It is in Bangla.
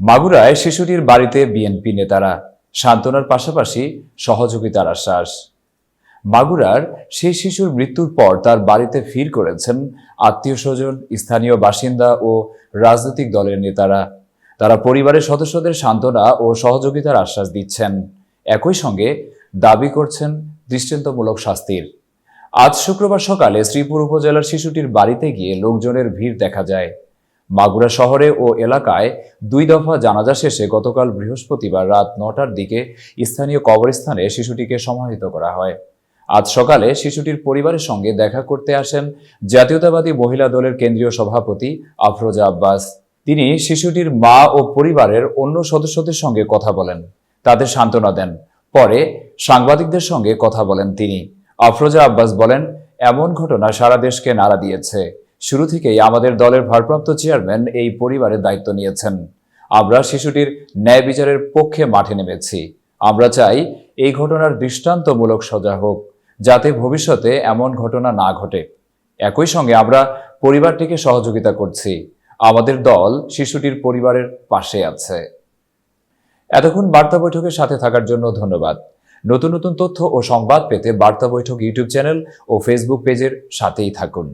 মাগুরায় শিশুটির বাড়িতে বিএনপি নেতারা সান্ত্বনার পাশাপাশি সহযোগিতার আশ্বাস। মাগুরার সেই শিশুর মৃত্যুর পর তার বাড়িতে ফির করেছেন আত্মীয় স্বজন, স্থানীয় বাসিন্দা ও রাজনৈতিক দলের নেতারা। তারা পরিবারের সদস্যদের সান্ত্বনা ও সহযোগিতার আশ্বাস দিচ্ছেন। একই সঙ্গে দাবি করছেন দৃষ্টান্তমূলক শাস্তির। আজ শুক্রবার সকালে শ্রীপুর উপজেলার শিশুটির বাড়িতে গিয়ে লোকজনের ভিড় দেখা যায়। মাগুরা শহরে ও এলাকায় দুই দফা জানাজা শেষে গতকাল বৃহস্পতিবার রাত নটার দিকে স্থানীয় কবরস্থানে শিশুটিকে সমাহিত করা হয়। আজ সকালে শিশুটির পরিবারের সঙ্গে দেখা করতে আসেন জাতীয়তাবাদী মহিলা দলের কেন্দ্রীয় সভাপতি আফরোজা আব্বাস। তিনি শিশুটির মা ও পরিবারের অন্য সদস্যদের সঙ্গে কথা বলেন। তাদের সান্ত্বনা দেন। পরে সাংবাদিকদের সঙ্গে কথা বলেন তিনি। আফরোজা আব্বাস বলেন, এমন ঘটনা সারা দেশকে নাড়া দিয়েছে। শুরু থেকেই আমাদের দলের ভারপ্রাপ্ত চেয়ারম্যান এই পরিবারের দায়িত্ব নিয়েছেন। আমরা শিশুটির ন্যায় বিচারের পক্ষে মাঠে নেমেছি। আমরা চাই এই ঘটনার দৃষ্টান্তমূলক সজা হোক, যাতে ভবিষ্যতে এমন ঘটনা না ঘটে। একই সঙ্গে আমরা পরিবারটিকে সহযোগিতা করছি। আমাদের দল শিশুটির পরিবারের পাশে আছে। এতক্ষণ বার্তা বৈঠকের সাথে থাকার জন্য ধন্যবাদ। নতুন নতুন তথ্য ও সংবাদ পেতে বার্তা বৈঠক ইউটিউব চ্যানেল ও ফেসবুক পেজের সাথেই থাকুন।